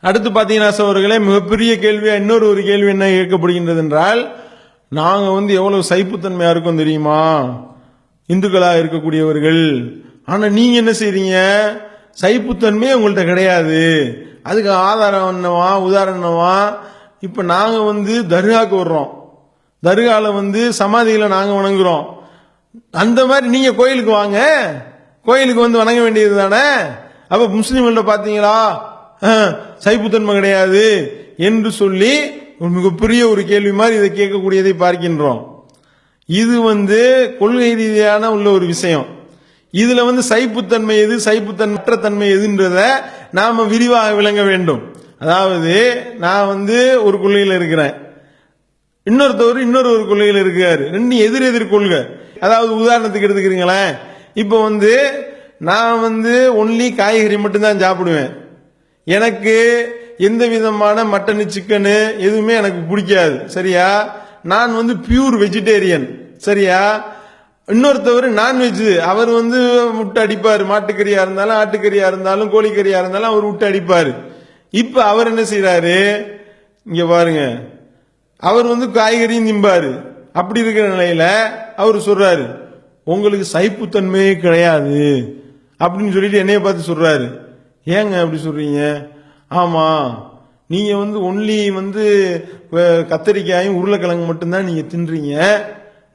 அடுத்து பார்த்தீங்கன்னா சோர்களே மிகப்பெரிய கேள்வியா இன்னொரு ஒரு கேள்வி என்ன கேட்கப்படுகின்றது என்றால் நாங்கள் வந்து எவ்வளவு சைப்புத்தன்மையா இருக்கோம் தெரியுமா? இந்துக்களா இருக்கக்கூடியவர்கள். ஆனா நீங்க என்ன செய்றீங்க? சைப்புத்தன்மையே உங்கள்கிட்ட கிடையாது. அதுக்கு ஆதாரம் என்னவா உதாரணமா இப்போ இப்ப நாங்க வந்து தர்காக்கு வர்றோம். தர்காவில் வந்து சமாதியில் நாங்க வணங்குறோம். அந்த மாதிரி நீங்க கோயிலுக்கு வாங்க. கோயிலுக்கு வந்து வணங்க வேண்டியது தானே அப்ப முஸ்லீம்கள்ட்ட பாத்தீங்களா? சைப்புத்தன்மை கிடையாது என்று சொல்லி ஒரு மிகப்பெரிய ஒரு கேள்வி மாதிரி இதை கேட்கக்கூடியதை பார்க்கின்றோம். இது வந்து கொள்கை ரீதியான உள்ள ஒரு விஷயம். இதுல வந்து சைப்புத்தன்மை எது சைப்புத்தன்மற்ற தன்மை எதுன்றத நாம விரிவாக விளங்க வேண்டும். அதாவது நான் வந்து ஒரு கொள்கையில் இருக்கிறேன். இன்னொருத்தவர் இன்னொரு ஒரு கொள்கையில் இருக்காரு ரெண்டு எதிர் எதிர் கொள்கை. அதாவது உதாரணத்துக்கு எடுத்துக்கிறீங்களேன். இப்போ வந்து நான் வந்து ஒன்லி காய்கறி மட்டும்தான் சாப்பிடுவேன். எனக்கு எந்த விதமான மட்டனு சிக்கனு எதுவுமே எனக்கு பிடிக்காது. சரியா? நான் வந்து பியூர் வெஜிடேரியன் சரியா? இன்னொருத்தவர் நான்வெஜ் அவர் வந்து முட்டை அடிப்பார். மாட்டுக்கறியா இருந்தாலும் ஆட்டுக்கறியா இருந்தாலும் கோழிக்கறியா இருந்தாலும் அவர் விட்டு அடிப்பார். இப்போ அவர் என்ன செய்யறாரு இங்க பாருங்க. அவர் வந்து காய்கறியும் திம்பாரு. அப்படி இருக்கிற நிலையில அவர் சொல்றாரு உங்களுக்கு சைப்புத்தன்மையே கிடையாது. அப்படின்னு சொல்லிட்டு என்னைய பார்த்து சொல்றாரு. ஏங்க அப்படி சொல்கிறீங்க ஆமாம் நீங்கள் வந்து ஒன்லி வந்து கத்தரிக்காயும் உருளைக்கிழங்கு மட்டும்தான் நீங்கள் தின்றீங்க.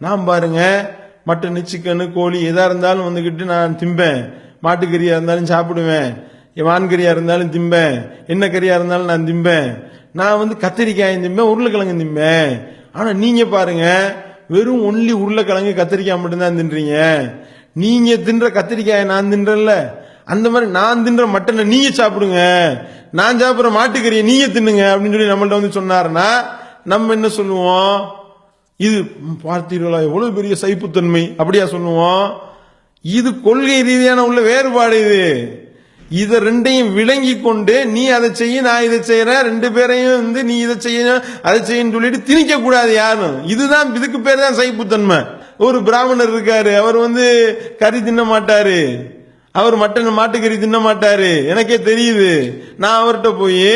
நான் பாருங்கள் மட்டன் சிக்கனு கோழி எதாக இருந்தாலும் வந்துக்கிட்டு நான் திம்பேன். மாட்டுக்கறியாக இருந்தாலும் சாப்பிடுவேன். வான்கறியாக இருந்தாலும் திம்பேன். என்ன கறியாக இருந்தாலும் நான் திம்பேன். நான் வந்து கத்திரிக்காயும் திம்பேன் உருளைக்கிழங்கு திம்பேன். ஆனால் நீங்கள் பாருங்க வெறும் ஒன்லி உருளைக்கிழங்கு கத்திரிக்காய் மட்டும்தான் தின்றீங்க. நீங்கள் தின்ற கத்திரிக்காயை நான் தின்றல அந்த மாதிரி நான் தின்ற மட்டனை நீங்க சாப்பிடுங்க. நான் சாப்பிட்ற மாட்டுக்கறியை நீங்க தின்னுங்க அப்படின்னு சொல்லி நம்மள்ட்ட வந்து சொன்னாருன்னா நம்ம என்ன சொல்லுவோம்? இது பார்த்தீர்களா எவ்வளவு பெரிய சைப்புத்தன்மை அப்படியா சொல்லுவோம்? இது கொள்கை ரீதியான உள்ள வேறுபாடு இது. இதை ரெண்டையும் விளங்கி கொண்டு நீ அதை செய்ய நான் இதை செய்யறேன் ரெண்டு பேரையும் வந்து நீ இதை செய்ய அதை செய்யன்னு சொல்லிட்டு திணிக்க கூடாது யாரும். இதுதான் இதுக்கு பேர் தான் சைப்புத்தன்மை. ஒரு பிராமணர் இருக்காரு அவர் வந்து கறி தின்ன மாட்டாரு. அவர் மட்டன் மாட்டுக்கறி தின்ன மாட்டாரு. எனக்கே தெரியுது. நான் அவர்கிட்ட போய்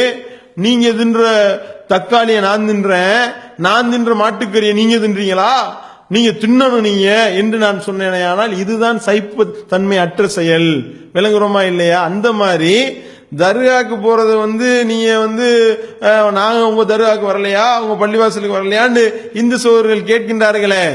நீங்க தின்ற தக்காளியை நான் தின்றேன். நான் தின்ற மாட்டுக்கறியை நீங்க தின்றீங்களா? நீங்க தின்னணும் நீங்க என்று நான் சொன்னேனே. ஆனால் இதுதான் சைப்பு தன்மை அற்ற செயல். விளங்குறோமா இல்லையா? அந்த மாதிரி தர்காக்கு போறது வந்து நீங்க வந்து நாங்க உங்க தர்காக்கு வரலையா? உங்க பள்ளிவாசலுக்கு வரலையான்னு இந்து சோழர்கள் கேட்கின்றார்களே.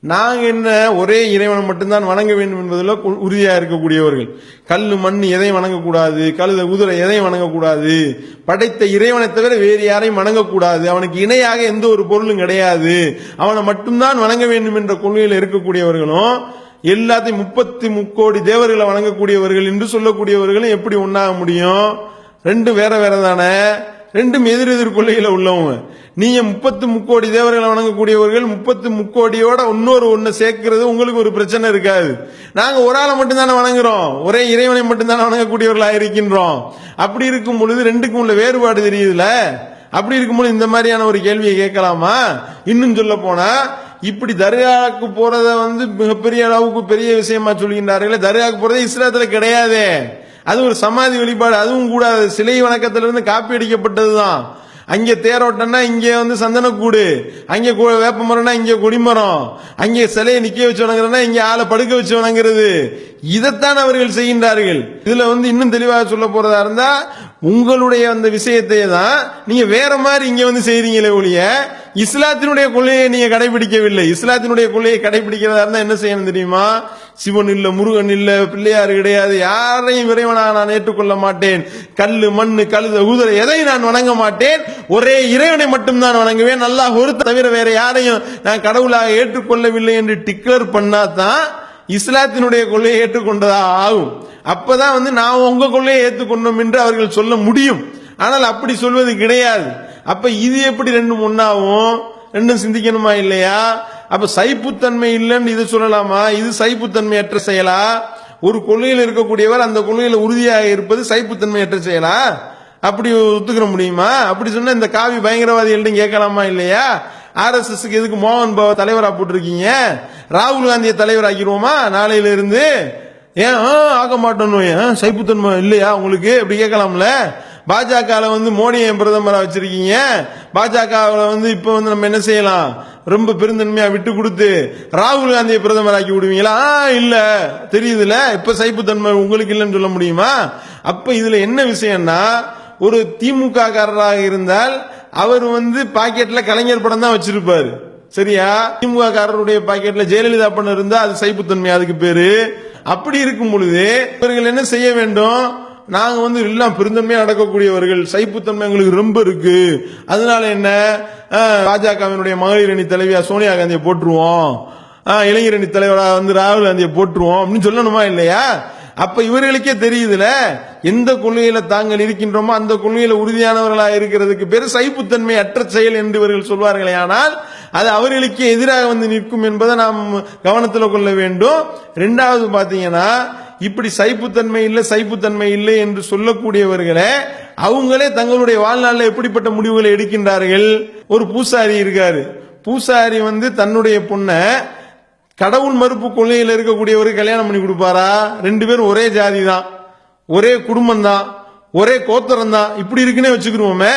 நாங்கள் என்ன ஒரே இறைவனை மட்டும்தான் வணங்க வேண்டும் என்பதில் கு- இருக்கக்கூடியவர்கள். கல் மண் எதையும் வணங்கக்கூடாது. கழுத குதிரை எதையும் வணங்கக்கூடாது. படைத்த இறைவனை தவிர வேறு யாரையும் வணங்கக்கூடாது. அவனுக்கு இணையாக எந்த ஒரு பொருளும் கிடையாது. அவனை மட்டும்தான் வணங்க வேண்டும் என்ற கொள்கையில் இருக்கக்கூடியவர்களும் எல்லாத்தையும் முப்பத்தி முக்கோடி தேவர்களை வணங்கக்கூடியவர்கள் என்று சொல்லக்கூடியவர்களும் எப்படி ஒன்றாக முடியும்? ரெண்டும் வேற வேற தானே ரெண்டும் எதிர் எதிர் உள்ளவங்க. நீங்கள் முப்பத்து முக்கோடி தேவர்களை வணங்கக்கூடியவர்கள் முப்பத்து முக்கோடியோட இன்னொரு ஒன்று சேர்க்கிறது உங்களுக்கு ஒரு பிரச்சனை இருக்காது. நாங்கள் ஒரு ஆளை மட்டும்தானே வணங்குறோம். ஒரே இறைவனை மட்டும்தானே வணங்கக்கூடியவர்களாக இருக்கின்றோம் அப்படி இருக்கும் பொழுது ரெண்டுக்கும் உள்ள வேறுபாடு தெரியுதுல? அப்படி இருக்கும்போது இந்த மாதிரியான ஒரு கேள்வியை கேட்கலாமா? இன்னும் சொல்ல போனா இப்படி தர்காவுக்கு போறத வந்து மிகப்பெரிய அளவுக்கு பெரிய விஷயமா சொல்கின்றார்களே தர்காவுக்கு போறதே இஸ்லாத்துல கிடையாதே. அது ஒரு சமாதி வழிபாடு. அதுவும் கூடாது சிலை வணக்கத்திலிருந்து காப்பி அடிக்கப்பட்டதுதான். அங்கே தேரோட்டம்னா இங்கே வந்து சந்தனக்கூடு. அங்கே கூட வேப்பமரம்னா இங்கே கொடிமரம். அங்கே சிலையை நிற்க வச்சு வணங்குறதுனா இங்கே ஆளை படுக்க வச்சு வணங்குறது. இதைத்தான் அவர்கள் செய்கின்றார்கள். இதில் வந்து இன்னும் தெளிவாக சொல்ல போறதா இருந்தால் உங்களுடைய அந்த விஷயத்தை தான் நீங்கள் வேற மாதிரி இங்கே வந்து செய்கிறீங்களே ஒழிய இஸ்லாத்தினுடைய கொள்கையை நீங்க கடைபிடிக்கவில்லை. இஸ்லாத்தினுடைய கொள்கையை கடைபிடிக்கிறதா இருந்தா என்ன செய்யணும் தெரியுமா? சிவன் இல்ல முருகன் இல்ல பிள்ளையார் கிடையாது. யாரையும் இறைவனாக நான் ஏற்றுக்கொள்ள மாட்டேன். கல்லு மண்ணு கழுத குதிரை எதையும் நான் வணங்க மாட்டேன்? ஒரே இறைவனை மட்டும் தான் வணங்குவேன். நல்லா ஒரு தவிர வேற யாரையும் நான் கடவுளாக ஏற்றுக்கொள்ளவில்லை என்று டிக்ளேர் பண்ணாதான் இஸ்லாத்தினுடைய கொள்கையை ஏற்றுக்கொண்டதா ஆகும். அப்பதான் வந்து நான் உங்க கொள்கையை ஏற்றுக்கொண்டோம் என்று அவர்கள் சொல்ல முடியும். ஆனால் அப்படி சொல்வது கிடையாது. அப்ப இது எப்படி ரெண்டும் ஒன்னாவும் ரெண்டும் சிந்திக்கணுமா இல்லையா? அப்ப சைப்புத்தன்மை இல்லைன்னு இது சொல்லலாமா? இது சைப்புத்தன்மையற்ற செயலா? ஒரு கொள்கையில் இருக்கக்கூடியவர் அந்த கொள்கையில உறுதியாக இருப்பது சைப்புத்தன்மையற்ற செயலா? அப்படி ஒத்துக்கிற முடியுமா? அப்படி சொன்னா இந்த காவி பயங்கரவாதிகள்ட்டும் கேட்கலாமா இல்லையா? ஆர்எஸ்எஸ்க்கு எதுக்கு மோகன் பாபா தலைவராக போட்டிருக்கீங்க? ராகுல் காந்தியை தலைவர் ஆக்கிடுவோமா நாளையில இருந்து ஏன் ஆக மாட்டோம் ஏன் சைப்புத்தன்மை இல்லையா உங்களுக்கு? அப்படி கேட்கலாம்ல. பாஜகவில் வந்து மோடியை பிரதமராக வச்சிருக்கீங்க? பாஜகவில் வந்து இப்போ வந்து நம்ம என்ன செய்யலாம்? ரொம்ப பெருந்தன்மையாக விட்டு கொடுத்து ராகுல் காந்தியை பிரதமராக்கி விடுவீங்களா? ஆ, இல்லை. தெரியுதுல இப்போ சைப்புத்தன்மை உங்களுக்கு இல்லைன்னு சொல்ல முடியுமா? அப்போ இதில் என்ன விஷயம்னா ஒரு திமுக காரராக இருந்தால் அவர் வந்து பாக்கெட்டில் கலைஞர் படம் தான் வச்சிருப்பார். சரியா? திமுக காரருடைய பாக்கெட்ல ஜெயலலிதா படம் இருந்தா அது சைப்புத்தன்மை அதுக்கு பேரு. அப்படி இருக்கும் பொழுது இவர்கள் என்ன செய்ய வேண்டும்? நாங்க வந்து எல்லாம் பெருந்தன்மையா நடக்கக்கூடியவர்கள். சைப்புத்தன்மை எங்களுக்கு ரொம்ப இருக்கு. அதனால என்ன? பாஜகவினுடைய மகளிர் அணி தலைவியா சோனியா காந்தியை போட்டுருவோம். இளைஞர் அணி தலைவராக வந்து ராகுல் காந்தியை போட்டுருவோம் அப்படின்னு சொல்லணுமா இல்லையா? அப்ப இவர்களுக்கே தெரியுதுல எந்த கொள்கையில தாங்கள் இருக்கின்றோமோ அந்த கொள்கையில உறுதியானவர்களாக இருக்கிறதுக்கு பேர் சைப்புத்தன்மை அற்ற செயல் என்று இவர்கள் சொல்வார்களே. ஆனால் அது அவர்களுக்கு எதிராக வந்து நிற்கும் என்பதை நாம் கவனத்தில் கொள்ள வேண்டும். ரெண்டாவது பாத்தீங்கன்னா இப்படி சைப்புத்தன்மை இல்லை சைப்புத்தன்மை இல்லை என்று சொல்லக்கூடியவர்களே அவங்களே தங்களுடைய வாழ்நாளில் எப்படிப்பட்ட முடிவுகளை எடுக்கின்றார்கள்? ஒரு பூசாரி இருக்காரு. பூசாரி வந்து தன்னுடைய பொண்ணை கடவுள் மறுப்பு கொள்கையில் இருக்கக்கூடியவருக்கு கல்யாணம் பண்ணி கொடுப்பாரா? ரெண்டு பேரும் ஒரே ஜாதி தான் ஒரே குடும்பம் தான் ஒரே கோத்தரம் தான் இப்படி இருக்குன்னே வச்சுக்கிருவோமே.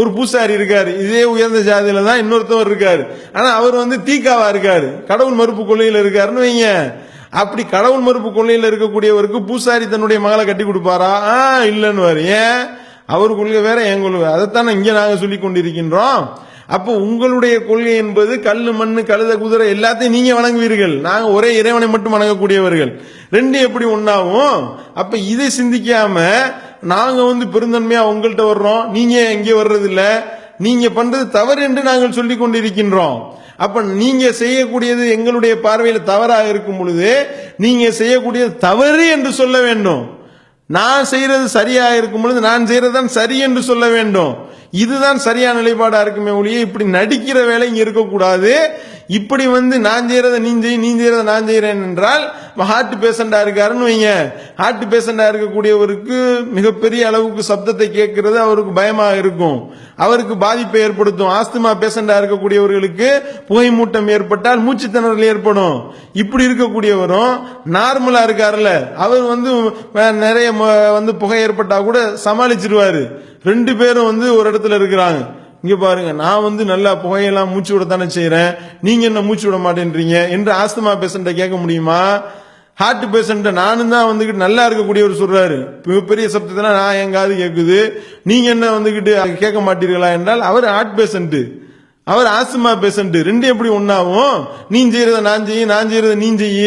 ஒரு பூசாரி இருக்காரு. இதே உயர்ந்த ஜாதியில தான் இன்னொருத்தவர் இருக்காரு. ஆனா அவர் வந்து தீக்காவா இருக்காரு. கடவுள் மறுப்பு கொள்கையில் இருக்காருன்னு வைங்க. அப்படி கடவுள் மறுப்பு கொள்கையில் இருக்கக்கூடியவருக்கு பூசாரி தன்னுடைய மகளை கட்டி கொடுப்பாரா? ஆ இல்லைன்னு ஏன்? அவர் கொள்கை வேற என் கொள்கை. அதைத்தானே இங்கே நாங்கள் சொல்லி கொண்டிருக்கின்றோம். அப்போ உங்களுடைய கொள்கை என்பது கல் மண் கழுத குதிரை எல்லாத்தையும் நீங்க வணங்குவீர்கள். நாங்க ஒரே இறைவனை மட்டும் வணங்கக்கூடியவர்கள். ரெண்டு எப்படி ஒன்றாகும் அப்ப இதை சிந்திக்காம நாங்க வந்து பெருந்தன்மையா உங்கள்கிட்ட வர்றோம். நீங்க எங்கே வர்றது இல்ல நீங்க பண்றது தவறு என்று நாங்கள் சொல்லிக் கொண்டிருக்கின்றோம். அப்ப நீங்க செய்யக்கூடியது எங்களுடைய பார்வையில் தவறாக இருக்கும் பொழுது நீங்க செய்யக்கூடியது தவறு என்று சொல்ல வேண்டும். நான் செய்யறது சரியா இருக்கும் பொழுது நான் செய்யறதுதான் சரி என்று சொல்ல வேண்டும். இதுதான் சரியான நிலைப்பாடா இருக்குமே ஒழிய இப்படி நடிக்கிற வேலை இங்க இருக்கக்கூடாது. இப்படி வந்து நான் செய்யறத நீ செய் நீ செய்யறத நான் செய்கிறேன் என்றால் ஹார்ட் பேஷண்டாக இருக்காருன்னு வைங்க. ஹார்ட் பேஷண்டாக இருக்கக்கூடியவருக்கு மிகப்பெரிய அளவுக்கு சப்தத்தை கேட்கறது அவருக்கு பயமாக இருக்கும். அவருக்கு பாதிப்பை ஏற்படுத்தும். ஆஸ்துமா பேஷண்டாக இருக்கக்கூடியவர்களுக்கு புகை மூட்டம் ஏற்பட்டால் மூச்சு திணறல் ஏற்படும். இப்படி இருக்கக்கூடியவரும் நார்மலாக இருக்காருல்ல. அவர் வந்து நிறைய ம- வந்து புகை ஏற்பட்டால் கூட சமாளிச்சிருவாரு. ரெண்டு பேரும் வந்து ஒரு இடத்துல இருக்கிறாங்க. இங்கே பாருங்க நான் வந்து நல்லா புகையெல்லாம் மூச்சு விட தானே செய்கிறேன் நீங்கள் என்ன மூச்சு விட மாட்டேன்றீங்க? என்று ஆஸ்துமா பேஷண்ட்டை கேட்க முடியுமா? ஹார்ட் பேஷண்ட்டை நானும் தான் வந்துக்கிட்டு நல்லா இருக்கக்கூடியவர் சொல்கிறாரு மிகப்பெரிய சப்தத்தெல்லாம் நான் எங்காவது கேட்குது நீங்கள் என்ன வந்துக்கிட்டு கேட்க மாட்டீர்களா என்றால் அவர் ஹார்ட் பேஷண்ட்டு அவர் ஆஸ்துமா பேஷண்ட். ரெண்டு எப்படி ஒண்ணாவும் நீ செய்யறத நான் செய்ய நான் செய்யறத நீ செய்ய.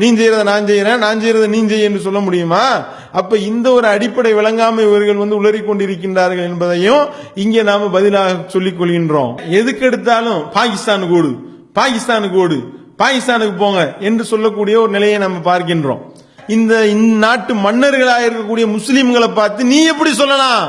நீ செய்யறத நான் செய்யறேன் நான் செய்யறத நீ செய்ய என்று சொல்ல முடியுமா? அப்ப இந்த ஒரு அடிப்படை விளங்காம இவர்கள் வந்து உளறி கொண்டிருக்கின்றார்கள் என்பதையும் இங்கே நாம பதிலாக சொல்லிக் கொள்கின்றோம். எதுக்கு எடுத்தாலும் பாகிஸ்தானுக்கு ஓடு பாகிஸ்தானுக்கு ஓடு பாகிஸ்தானுக்கு போங்க என்று சொல்லக்கூடிய ஒரு நிலையை நம்ம பார்க்கின்றோம். இந்த இந்நாட்டு மன்னர்களாக இருக்கக்கூடிய முஸ்லிம்களை பார்த்து நீ எப்படி சொல்லலாம்?